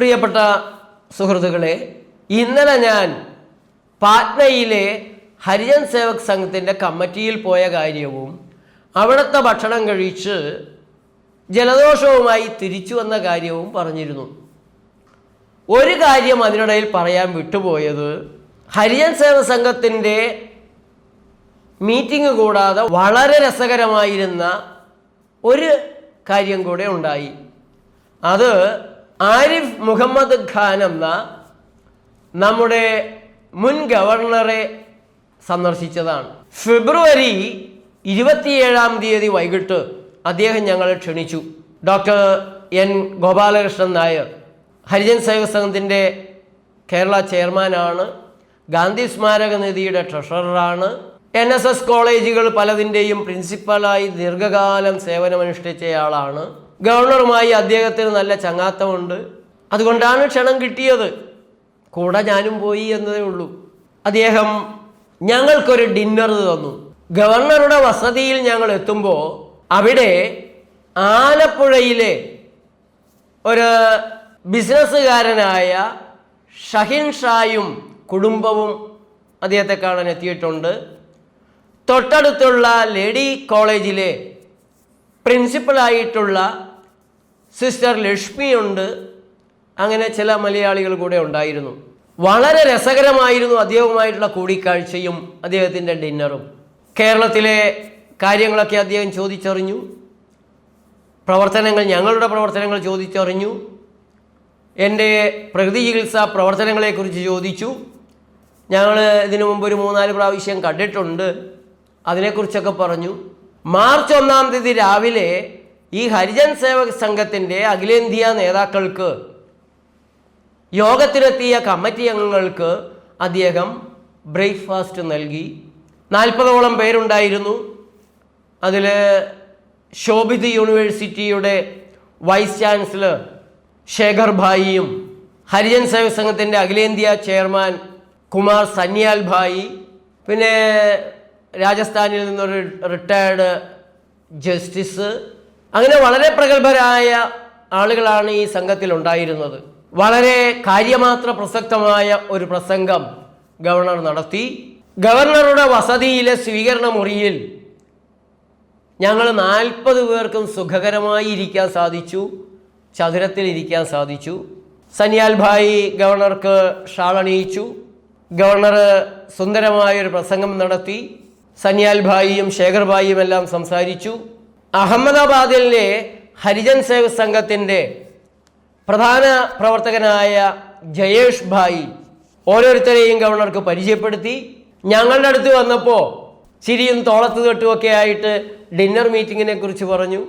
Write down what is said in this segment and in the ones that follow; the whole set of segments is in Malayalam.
പ്രിയപ്പെട്ട സുഹൃത്തുക്കളെ ഇന്നലെ ഞാൻ പാറ്റ്നയിലെ ഹരിജൻ സേവക് സംഘത്തിന്റെ കമ്മിറ്റിയിൽ പോയ കാര്യവും അവിടുത്തെ ഭക്ഷണം കഴിച്ച് ജലദോഷവുമായി തിരിച്ചു വന്ന കാര്യവും പറഞ്ഞിരുന്നു. ഒരു കാര്യം അതിനിടയിൽ പറയാൻ വിട്ടുപോയത് ഹരിജൻ സേവ സംഘത്തിന്റെ മീറ്റിംഗ് കൂടാതെ വളരെ രസകരമായിരുന്ന ഒരു കാര്യം കൂടെ ഉണ്ടായി. അത് ആരിഫ് മുഹമ്മദ് ഖാൻ എന്ന നമ്മുടെ മുൻ ഗവർണറെ സന്ദർശിച്ചതാണ്. ഫെബ്രുവരി ഇരുപത്തിയേഴാം തീയതി വൈകിട്ട് അദ്ദേഹം ഞങ്ങളെ ക്ഷണിച്ചു. ഡോക്ടർ എൻ ഗോപാലകൃഷ്ണൻ നായർ ഹരിജൻ സേവക സംഘത്തിന്റെ കേരള ചെയർമാനാണ് ഗാന്ധി സ്മാരക നിധിയുടെ ട്രഷററാണ് എൻ എസ് എസ് കോളേജുകൾ പലതിന്റെയും പ്രിൻസിപ്പലായി ദീർഘകാലം സേവനമനുഷ്ഠിച്ചയാളാണ്. ഗവർണറുമായി അദ്ദേഹത്തിന് നല്ല ചങ്ങാത്തമുണ്ട്. അതുകൊണ്ടാണ് ക്ഷണം കിട്ടിയത്. കൂടെ ഞാനും പോയി എന്നതേ ഉള്ളൂ. അദ്ദേഹം ഞങ്ങൾക്കൊരു ഡിന്നർ തന്നു. ഗവർണറുടെ വസതിയിൽ ഞങ്ങൾ എത്തുമ്പോൾ അവിടെ ആലപ്പുഴയിലെ ഒരു ബിസിനസ്സുകാരനായ ഷഹിൻ ഷായും കുടുംബവും അദ്ദേഹത്തെ കാണാൻ എത്തിയിട്ടുണ്ട്. തൊട്ടടുത്തുള്ള ലേഡി കോളേജിലെ പ്രിൻസിപ്പലായിട്ടുള്ള സിസ്റ്റർ ലക്ഷ്മിയുണ്ട്. അങ്ങനെ ചില മലയാളികൾ കൂടെ ഉണ്ടായിരുന്നു. വളരെ രസകരമായിരുന്നു അദ്ദേഹവുമായിട്ടുള്ള കൂടിക്കാഴ്ചയും അദ്ദേഹത്തിന്റെ ഡിന്നറും. കേരളത്തിലെ കാര്യങ്ങളൊക്കെ അദ്ദേഹം ചോദിച്ചറിഞ്ഞു. പ്രവർത്തനങ്ങൾ ഞങ്ങളുടെ പ്രവർത്തനങ്ങൾ ചോദിച്ചറിഞ്ഞു. എന്റെ പ്രകൃതി ചികിത്സാ പ്രവർത്തനങ്ങളെക്കുറിച്ച് ചോദിച്ചു. ഞങ്ങൾ ഇതിനു മുമ്പ് ഒരു മൂന്നാൽ പ്രാവശ്യം കണ്ടിട്ടുണ്ട്. അതിനെക്കുറിച്ചൊക്കെ പറഞ്ഞു. മാർച്ച് ഒന്നാം തീയതി രാവിലെ ഈ ഹരിജൻ സേവക സംഘത്തിന്റെ അഖിലേന്ത്യാ നേതാക്കൾക്ക് യോഗത്തിനെത്തിയ കമ്മിറ്റി അംഗങ്ങൾക്ക് അദ്ദേഹം ബ്രേക്ക്ഫാസ്റ്റ് നൽകി. നാൽപ്പതോളം പേരുണ്ടായിരുന്നു. അതിൽ ശോഭിത് യൂണിവേഴ്സിറ്റിയുടെ വൈസ് ചാൻസലർ ശേഖർ ഭായിയും ഹരിജൻ സേവക സംഘത്തിന്റെ അഖിലേന്ത്യാ ചെയർമാൻ കുമാർ സന്യാൽ ഭായി പിന്നെ രാജസ്ഥാനിൽ നിന്നൊരു റിട്ടയർഡ് ജസ്റ്റിസ് അങ്ങനെ വളരെ പ്രഗത്ഭരായ ആളുകളാണ് ഈ സംഘത്തിൽ ഉണ്ടായിരുന്നത്. വളരെ കാര്യമാത്ര പ്രസക്തമായ ഒരു പ്രസംഗം ഗവർണർ നടത്തി. ഗവർണറുടെ വസതിയിലെ സ്വീകരണ മുറിയിൽ ഞങ്ങൾ നാൽപ്പത് പേർക്കും സുഖകരമായി ഇരിക്കാൻ സാധിച്ചു ചതുരത്തിൽ ഇരിക്കാൻ സാധിച്ചു. സന്യാൽ ഭായി ഗവർണർക്ക് ഷാൾ അണിയിച്ചു. ഗവർണർ സുന്ദരമായൊരു പ്രസംഗം നടത്തി. സന്യാൽ ഭായിയും ശേഖർ ഭായിയും എല്ലാം സംസാരിച്ചു. അഹമ്മദാബാദിലെ ഹരിജൻ സേവ സംഘത്തിന്റെ പ്രധാന പ്രവർത്തകനായ ജയേഷ് ഭായി ഓരോരുത്തരെയും ഗവർണർക്ക് പരിചയപ്പെടുത്തി. ഞങ്ങളുടെ അടുത്ത് വന്നപ്പോൾ ചിരിയും തോളത്ത് തൊട്ടുമൊക്കെ ആയിട്ട് ഡിന്നർ മീറ്റിങ്ങിനെ കുറിച്ച് പറഞ്ഞു.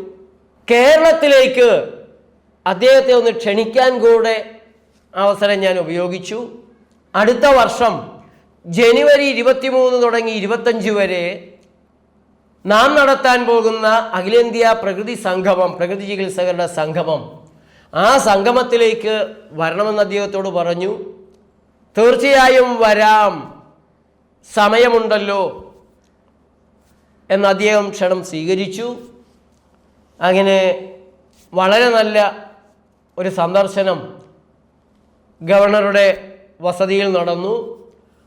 കേരളത്തിലേക്ക് അദ്ദേഹത്തെ ഒന്ന് ക്ഷണിക്കാൻ കൂടെ അവസരം ഞാൻ ഉപയോഗിച്ചു. അടുത്ത വർഷം ജനുവരി ഇരുപത്തിമൂന്ന് തുടങ്ങി ഇരുപത്തഞ്ച് വരെ നാം നടത്താൻ പോകുന്ന അഖിലേന്ത്യാ പ്രകൃതി സംഗമം പ്രകൃതി ചികിത്സകരുടെ സംഗമം ആ സംഗമത്തിലേക്ക് വരണമെന്ന് അദ്ദേഹത്തോട് പറഞ്ഞു. തീർച്ചയായും വരാം. സമയമുണ്ടല്ലോ എന്ന് അദ്ദേഹം ക്ഷണം സ്വീകരിച്ചു. അങ്ങനെ വളരെ നല്ല ഒരു സന്ദർശനം ഗവർണറുടെ വസതിയിൽ നടന്നു.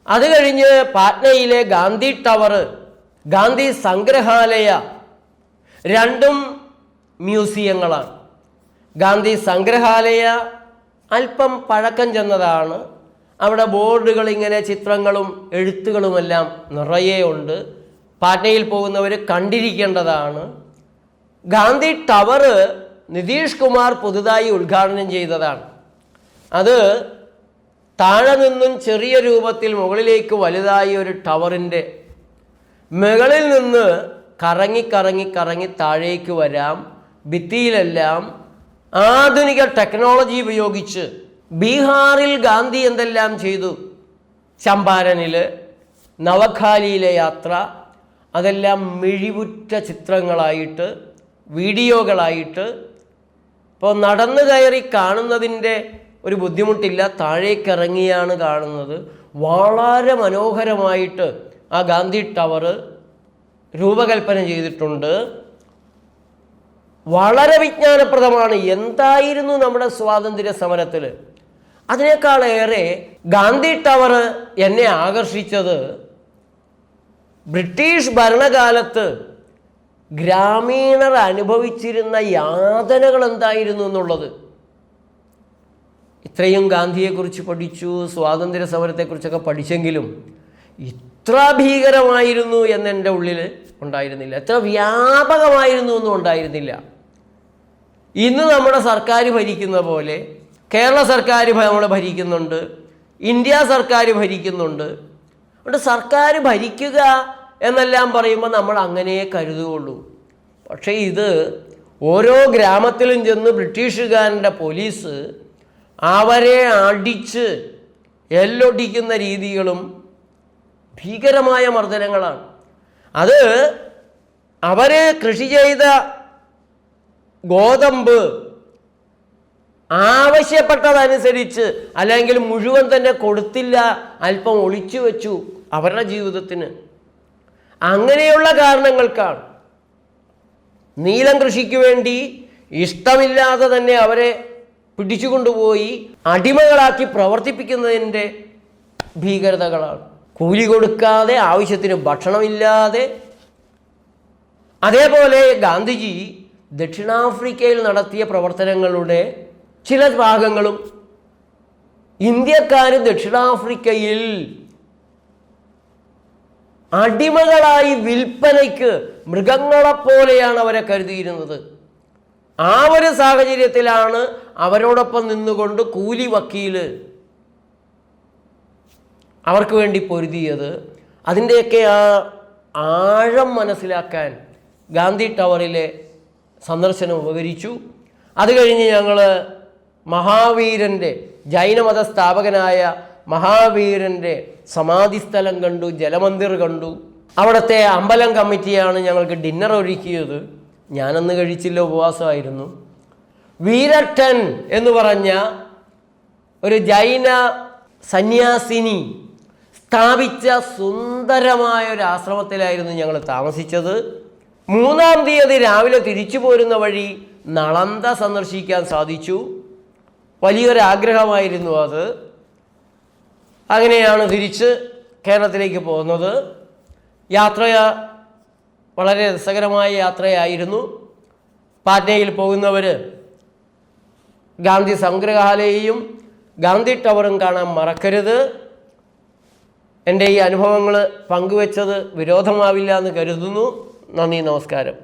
അത് കഴിഞ്ഞ് പാറ്റ്നയിലെ ഗാന്ധി ടവർ ഗാന്ധി സംഗ്രഹാലയ രണ്ടും മ്യൂസിയങ്ങളാണ്. ഗാന്ധി സംഗ്രഹാലയ അല്പം പഴക്കം ചെന്നതാണ്. അവിടെ ബോർഡുകൾ ഇങ്ങനെ ചിത്രങ്ങളും എഴുത്തുകളുമെല്ലാം നിറയെ ഉണ്ട്. പാറ്റ്നയിൽ പോകുന്നവർ കണ്ടിരിക്കേണ്ടതാണ്. ഗാന്ധി ടവർ നിതീഷ് കുമാർ പുതുതായി ഉദ്ഘാടനം ചെയ്തതാണ്. അത് താഴെ നിന്നും ചെറിയ രൂപത്തിൽ മുകളിലേക്ക് വലുതായി ഒരു ടവറിന്റെ മുകളിൽ നിന്ന് കറങ്ങി കറങ്ങി കറങ്ങി താഴേക്ക് വരാം. ഭിത്തിയിലെല്ലാം ആധുനിക ടെക്നോളജി ഉപയോഗിച്ച് ബീഹാറിൽ ഗാന്ധി എന്തെല്ലാം ചെയ്തു? ചമ്പാരനിൽ നവഖാലിയിലെ യാത്ര അതെല്ലാം മിഴിവുറ്റ ചിത്രങ്ങളായിട്ട് വീഡിയോകളായിട്ട്. ഇപ്പോൾ നടന്നു കയറി കാണുന്നതിന്റെ ഒരു ബുദ്ധിമുട്ടില്ല താഴേക്കിറങ്ങിയാണ് കാണുന്നത്. വളരെ മനോഹരമായിട്ട് ആ ഗാന്ധി ടവർ രൂപകൽപ്പന ചെയ്തിട്ടുണ്ട്. വളരെ വിജ്ഞാനപ്രദമാണ്. എന്തായിരുന്നു നമ്മുടെ സ്വാതന്ത്ര്യ സമരത്തിൽ അതിനേക്കാളേറെ ഗാന്ധി ടവർ എന്നെ ആകർഷിച്ചത് ബ്രിട്ടീഷ് ഭരണകാലത്ത് ഗ്രാമീണർ അനുഭവിച്ചിരുന്ന യാതനകൾ എന്തായിരുന്നു എന്നുള്ളത്. ഇത്രയും ഗാന്ധിയെക്കുറിച്ച് പഠിച്ചു സ്വാതന്ത്ര്യ സമരത്തെക്കുറിച്ചൊക്കെ പഠിച്ചെങ്കിലും ഇത്ര ഭീകരമായിരുന്നു എന്ന് എന്റെ ഉള്ളിൽ ഉണ്ടായിരുന്നില്ല. എത്ര വ്യാപകമായിരുന്നു എന്നും ഉണ്ടായിരുന്നില്ല. ഇന്ന് നമ്മുടെ സർക്കാർ ഭരിക്കുന്ന പോലെ കേരള സർക്കാർ നമ്മളെ ഭരിക്കുന്നുണ്ട് ഇന്ത്യ സർക്കാർ ഭരിക്കുന്നുണ്ട്. അതുകൊണ്ട് സർക്കാർ ഭരിക്കുക എന്നെല്ലാം പറയുമ്പോൾ നമ്മൾ അങ്ങനെ കരുതുകയുള്ളൂ. പക്ഷേ ഇത് ഓരോ ഗ്രാമത്തിലും ചെന്ന് ബ്രിട്ടീഷുകാരന്റെ പോലീസ് അവരെ അടിച്ച് എല്ലൊടിക്കുന്ന രീതികളും ഭീകരമായ മർദ്ദനങ്ങളാണ്. അത് അവർ കൃഷി ചെയ്ത ഗോതമ്പ് ആവശ്യപ്പെട്ടതനുസരിച്ച് അല്ലെങ്കിൽ മുഴുവൻ തന്നെ കൊടുത്തില്ല അല്പം ഒളിച്ചു വെച്ചു അവരുടെ ജീവിതത്തിന്. അങ്ങനെയുള്ള കാരണങ്ങൾക്കാണ്. നീലം കൃഷിക്ക് വേണ്ടി ഇഷ്ടമില്ലാതെ തന്നെ അവരെ പിടിച്ചുകൊണ്ടുപോയി അടിമകളാക്കി പ്രവർത്തിപ്പിക്കുന്നതിന്റെ ഭീകരതകളാണ്. കൂലി കൊടുക്കാതെ ആവശ്യത്തിന് ഭക്ഷണമില്ലാതെ. അതേപോലെ ഗാന്ധിജി ദക്ഷിണാഫ്രിക്കയിൽ നടത്തിയ പ്രവർത്തനങ്ങളുടെ ചില ഭാഗങ്ങളും ഇന്ത്യക്കാർ ദക്ഷിണാഫ്രിക്കയിൽ അടിമകളായി വിൽപ്പനയ്ക്ക് മൃഗങ്ങളെപ്പോലെയാണ് അവരെ കരുതിയിരുന്നത്. ആ ഒരു സാഹചര്യത്തിലാണ് അവരോടൊപ്പം നിന്നുകൊണ്ട് കൂലി വക്കീൽ അവർക്ക് വേണ്ടി പൊരുതിയത്. അതിന്റെയൊക്കെ ആ ആഴം മനസ്സിലാക്കാൻ ഗാന്ധി ടവറിലെ സന്ദർശനം ഉപകരിച്ചു. അത് കഴിഞ്ഞ് ഞങ്ങൾ മഹാവീരന്റെ ജൈനമത സ്ഥാപകനായ മഹാവീരന്റെ സമാധിസ്ഥലം കണ്ടു ജലമന്ദിർ കണ്ടു. അവിടുത്തെ അമ്പലം കമ്മിറ്റിയാണ് ഞങ്ങൾക്ക് ഡിന്നർ ഒരുക്കിയത്. ഞാനന്ന് കഴിച്ചില്ല ഉപവാസമായിരുന്നു. വീരട്ടൻ എന്ന് പറഞ്ഞ ഒരു ജൈന സന്യാസിനി സ്ഥാപിച്ച സുന്ദരമായ ഒരു ആശ്രമത്തിലായിരുന്നു ഞങ്ങൾ താമസിച്ചത്. മൂന്നാം തീയതി രാവിലെ തിരിച്ചു പോരുന്ന വഴി നളന്ത സന്ദർശിക്കാൻ സാധിച്ചു. വലിയൊരാഗ്രഹമായിരുന്നു അത്. അങ്ങനെയാണ് തിരിച്ച് കേരളത്തിലേക്ക് പോകുന്നത്. യാത്ര വളരെ രസകരമായ യാത്രയായിരുന്നു. പാറ്റ്നയിൽ പോകുന്നവർ ഗാന്ധി സംഗ്രഹാലയയും ഗാന്ധി ടവറും കാണാൻ മറക്കരുത്. എന്റെ ഈ അനുഭവങ്ങൾ പങ്കുവെച്ചത് വിരോധമാവില്ല എന്ന് കരുതുന്നു. നന്ദി നമസ്കാരം.